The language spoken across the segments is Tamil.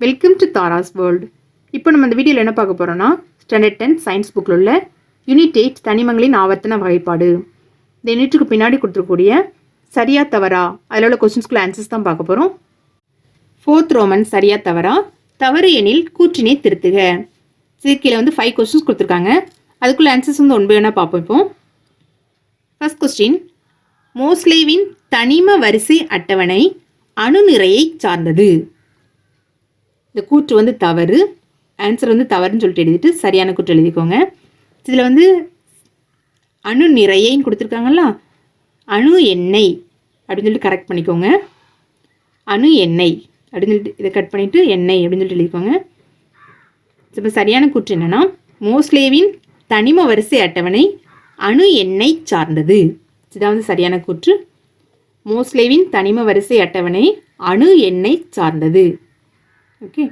வெல்கம் டு தாராஸ் வேர்ல்டு இப்போ நம்ம இந்த வீடியோவில் என்ன பார்க்க போகிறோம்னா ஸ்டாண்டர்ட் டென் சயின்ஸ் புக்கில் உள்ள யூனிட் எயிட் தனிமங்களின் ஆவர்த்தன வகைப்பாடு. இந்த யூனிட்டுக்கு பின்னாடி கொடுத்துருக்கூடிய சரியா தவறா அதில் உள்ள கொஸ்டின்ஸ்குள்ள ஆன்சர்ஸ் தான் பார்க்க போகிறோம் ஃபோர்த் ரோமன் சரியா தவறா தவறு எனில் கூற்றினை திருத்துக. கீழே வந்து ஃபைவ் கொஸ்டின்ஸ் கொடுத்துருக்காங்க. அதுக்குள்ள ஆன்சர்ஸ் வந்து ஒன்பது வேணால் பார்ப்போம் இப்போ. ஃபர்ஸ்ட் கொஸ்டின் மோஸ்லேவின் தனிம வரிசை அட்டவணை அணு நிறையை சார்ந்தது. இந்த கூற்று வந்து தவறு. ஆன்சர் வந்து தவறுன்னு சொல்லிட்டு எழுதிட்டு சரியான கூற்று எழுதிக்கோங்க. இதில் வந்து அணு நிறையன்னு கொடுத்துருக்காங்கல்ல? அணு எண்ணெய் அப்படின்னு சொல்லிட்டு கரெக்ட் பண்ணிக்கோங்க. அணு எண்ணெய் அப்படின்னு சொல்லிட்டு இதை கட் பண்ணிவிட்டு எண்ணெய் அப்படின்னு சொல்லிட்டு எழுதிக்கோங்க. இப்போ சரியான கூற்று என்னென்னா மோஸ்லேவின் தனிம வரிசை அட்டவணை அணு எண்ணெய் சார்ந்தது. இதுதான் வந்து சரியான கூற்று. மோஸ்லேவின் தனிம வரிசை அட்டவணை அணு எண்ணெய் சார்ந்தது. ஓகே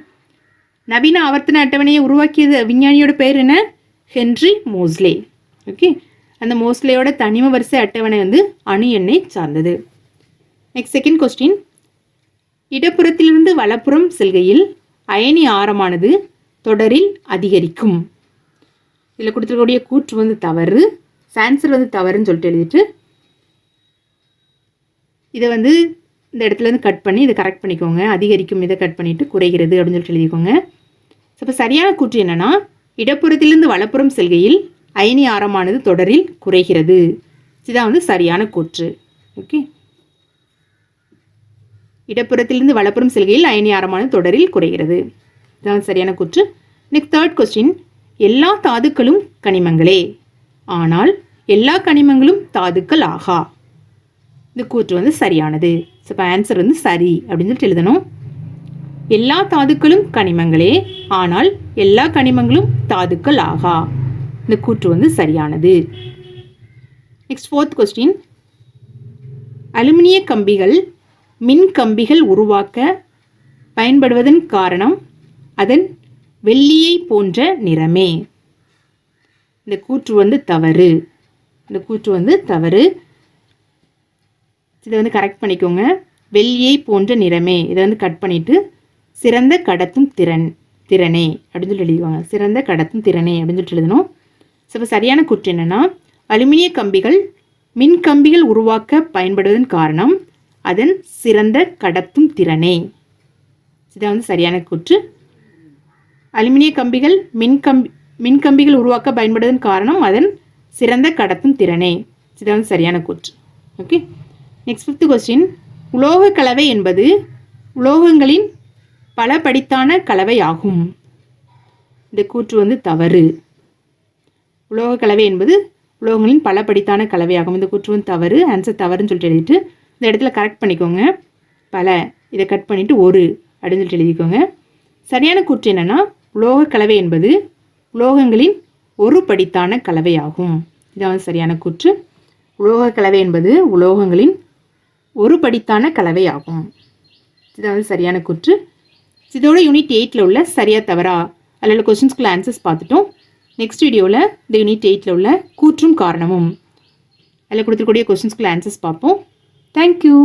நவீன ஆவர்த்தன அட்டவணையை உருவாக்கியது விஞ்ஞானியோட பேர் என்ன? ஹென்றி மோஸ்லே. ஓகே அந்த மோஸ்லேயோட தனிம வரிசை அட்டவணை வந்து அணு எண்ணெய் சார்ந்தது. நெக்ஸ்ட் செகண்ட் கொஸ்டின் இடப்புறத்திலிருந்து வலப்புறம் செல்கையில் அயனி ஆரமானது தொடரில் அதிகரிக்கும். இதில் கொடுத்துருக்கக்கூடிய கூற்று வந்து தவறு. சான்சர் வந்து தவறுன்னு சொல்லிட்டு எழுதிட்டு இதை வந்து இந்த இடத்துல இருந்து கட் பண்ணி இதை கரெக்ட் பண்ணிக்கோங்க. அதிகரிக்கும் இதை கட் பண்ணிவிட்டு குறைகிறது அப்படின்னு சொல்லிட்டு எழுதிக்கோங்க. ஸோ இப்போ சரியான கூற்று என்னென்னா இடப்புறத்திலிருந்து வலப்புறம் செல்கையில் அயனி ஆரமானது தொடரில் குறைகிறது. இதுதான் வந்து சரியான கூற்று. ஓகே இடப்புறத்திலிருந்து வலப்புறம் செல்கையில் அயனி ஆரமானது தொடரில் குறைகிறது. இதுதான் சரியான கூற்று. நெக்ஸ்ட் தேர்ட் கொஸ்டின் எல்லா தாதுக்களும் கனிமங்களே. ஆனால் எல்லா கனிமங்களும் தாதுக்கள் ஆகா. இந்த கூற்று வந்து சரியானது. ஸோ இப்போ ஆன்சர் வந்து சரி அப்படின்னு சொல்லிட்டு எழுதணும். எல்லா தாதுக்களும் கனிமங்களே ஆனால் எல்லா கனிமங்களும் தாதுக்கள் ஆகா. இந்த கூற்று வந்து சரியானது. நெக்ஸ்ட் ஃபோர்த் கொஸ்டின் அலுமினிய கம்பிகள் மின் கம்பிகள் உருவாக்க பயன்படுவதன் காரணம் அதன் வெள்ளியை போன்ற நிறமே. இந்த கூற்று வந்து தவறு. இந்த கூற்று வந்து தவறு. இதை வந்து கரெக்ட் பண்ணிக்கோங்க. வெள்ளியை போன்ற நிறமே. இதை வந்து கட் பண்ணிவிட்டு சிறந்த கடத்தும் திறன் திறனே அப்படின்னு சொல்லி எழுதிவாங்க சிறந்த கடத்தும் திறனே அப்படின்னு சொல்லிட்டு எழுதணும். ஸோ இப்போ சரியான கூற்று என்னென்னா அலுமினிய கம்பிகள் மின் கம்பிகள் உருவாக்க பயன்படுவதன் காரணம் அதன் சிறந்த கடத்தும் திறனே. இதான் வந்து சரியான கூற்று. அலுமினிய கம்பிகள் மின் கம்பி மின் கம்பிகள் உருவாக்க பயன்படுவதன் காரணம் அதன் சிறந்த கடத்தும் திறனே. இதான் வந்து சரியான கூற்று. ஓகே நெக்ஸ்ட் ஃபிஃப்த் கொஸ்டின் உலோக கலவை என்பது உலோகங்களின் பல படித்தான கலவை ஆகும் இந்த கூற்று வந்து தவறு. உலோக கலவை என்பது உலோகங்களின் பல படித்தான கலவையாகும். இந்த கூற்று வந்து தவறு. ஆன்சர் தவறுன்னு சொல்லிட்டு எழுதிட்டு இந்த இடத்துல கரெக்ட் பண்ணிக்கோங்க. பல. இதை கட் பண்ணிவிட்டு ஒரு அப்படின்னு சொல்லிட்டு எழுதிக்கோங்க. சரியான கூற்று என்னென்னா உலோக கலவை என்பது உலோகங்களின் ஒரு படித்தான கலவையாகும். இதான் வந்து சரியான கூற்று. உலோக கலவை என்பது உலோகங்களின் ஒரு படித்தான கலவையாகும் இதான் சரியான கூற்று. இதோட யூனிட் எயிட்டில் உள்ள சரியா தவறா? அதில் உள்ள ஆன்சர்ஸ் பார்த்துட்டோம். நெக்ஸ்ட் வீடியோவில் இந்த யூனிட் எயிட்டில் உள்ள கூற்றும் காரணமும் அதில் கொடுத்துருக்கூடிய கொஸ்டின்ஸ்குள்ள ஆன்சர்ஸ் பார்ப்போம். தேங்க்யூ